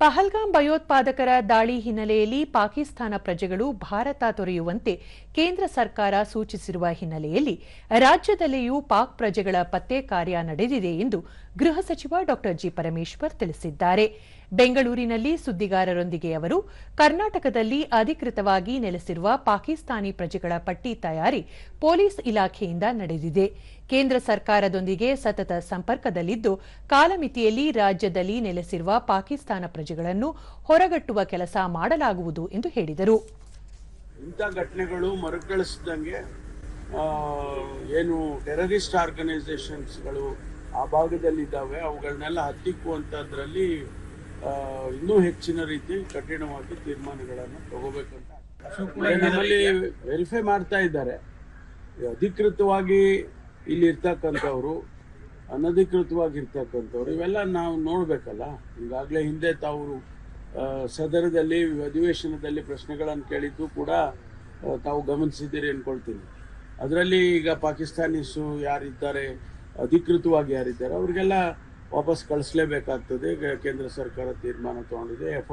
ಪಹಲ್ಗಾಮ್ ಭಯೋತ್ಪಾದಕರ ದಾಳಿ ಹಿನ್ನೆಲೆಯಲ್ಲಿ ಪಾಕಿಸ್ತಾನ ಪ್ರಜೆಗಳು ಭಾರತ ತೊರೆಯುವಂತೆ ಕೇಂದ್ರ ಸರ್ಕಾರ ಸೂಚಿಸಿರುವ ಹಿನ್ನೆಲೆಯಲ್ಲಿ ರಾಜ್ಯದಲ್ಲಿಯೂ ಪಾಕ್ ಪ್ರಜೆಗಳ ಪತ್ತೆ ಕಾರ್ಯ ನಡೆದಿದೆ ಎಂದು ಗೃಹ ಸಚಿವ ಡಾ ಜಿ ಪರಮೇಶ್ವರ್ ತಿಳಿಸಿದ್ದಾರೆ. ಬೆಂಗಳೂರಿನಲ್ಲಿ ಸುದ್ದಿಗಾರರೊಂದಿಗೆ ಅವರು, ಕರ್ನಾಟಕದಲ್ಲಿ ಅಧಿಕೃತವಾಗಿ ನೆಲೆಸಿರುವ ಪಾಕಿಸ್ತಾನಿ ಪ್ರಜೆಗಳ ಪಟ್ಟಿ ತಯಾರಿ ಪೊಲೀಸ್ ಇಲಾಖೆಯಿಂದ ನಡೆದಿದೆ. ಕೇಂದ್ರ ಸರ್ಕಾರದೊಂದಿಗೆ ಸತತ ಸಂಪರ್ಕದಲ್ಲಿದ್ದು, ಕಾಲಮಿತಿಯಲ್ಲಿ ರಾಜ್ಯದಲ್ಲಿ ನೆಲೆಸಿರುವ ಪಾಕಿಸ್ತಾನ ಪ್ರಜೆಗಳನ್ನು ಹೊರಗಟ್ಟುವ ಕೆಲಸ ಮಾಡಲಾಗುವುದು ಎಂದು ಹೇಳಿದರು. ಇಂಥ ಘಟನೆಗಳು ಮರುಕಳಿಸಿದಂಗೆ ಏನು ಟೆರರಿಸ್ಟ್ ಆರ್ಗನೈಸೇಷನ್ಸ್ಗಳು ಆ ಭಾಗದಲ್ಲಿದ್ದಾವೆ. ಅವುಗಳನ್ನೆಲ್ಲ ಹತ್ತಿಕ್ಕುವಂಥದ್ರಲ್ಲಿ ಇನ್ನೂ ಹೆಚ್ಚಿನ ರೀತಿ ಕಠಿಣವಾಗಿ ತೀರ್ಮಾನಗಳನ್ನು ತಗೋಬೇಕಂತ ನಮ್ಮಲ್ಲಿ ವೆರಿಫೈ ಮಾಡ್ತಾ ಇದ್ದಾರೆ. ಅಧಿಕೃತವಾಗಿ ಇಲ್ಲಿ ಇರ್ತಕ್ಕಂಥವ್ರು ಅನಧಿಕೃತವಾಗಿ ಇರ್ತಕ್ಕಂಥವ್ರು ಇವೆಲ್ಲ ನಾವು ನೋಡಬೇಕಲ್ಲ. ಈಗಾಗಲೇ ಹಿಂದೆ ತಾವು ಸದನದಲ್ಲಿ, ಅಧಿವೇಶನದಲ್ಲಿ ಪ್ರಶ್ನೆಗಳನ್ನು ಕೇಳಿದ್ದು ಕೂಡ ತಾವು ಗಮನಿಸಿದ್ದೀರಿ ಅನ್ಕೊಳ್ತೀನಿ. ಅದರಲ್ಲಿ ಈಗ ಪಾಕಿಸ್ತಾನೀಸು ಯಾರಿದ್ದಾರೆ, ಅಧಿಕೃತವಾಗಿ ಯಾರಿದ್ದಾರೆ, ಅವರಿಗೆಲ್ಲ ವಾಪಸ್ ಕಳಿಸ್ಲೇಬೇಕಾಗ್ತದೆ. ಕೇಂದ್ರ ಸರ್ಕಾರ ತೀರ್ಮಾನ ತಗೊಂಡಿದೆ.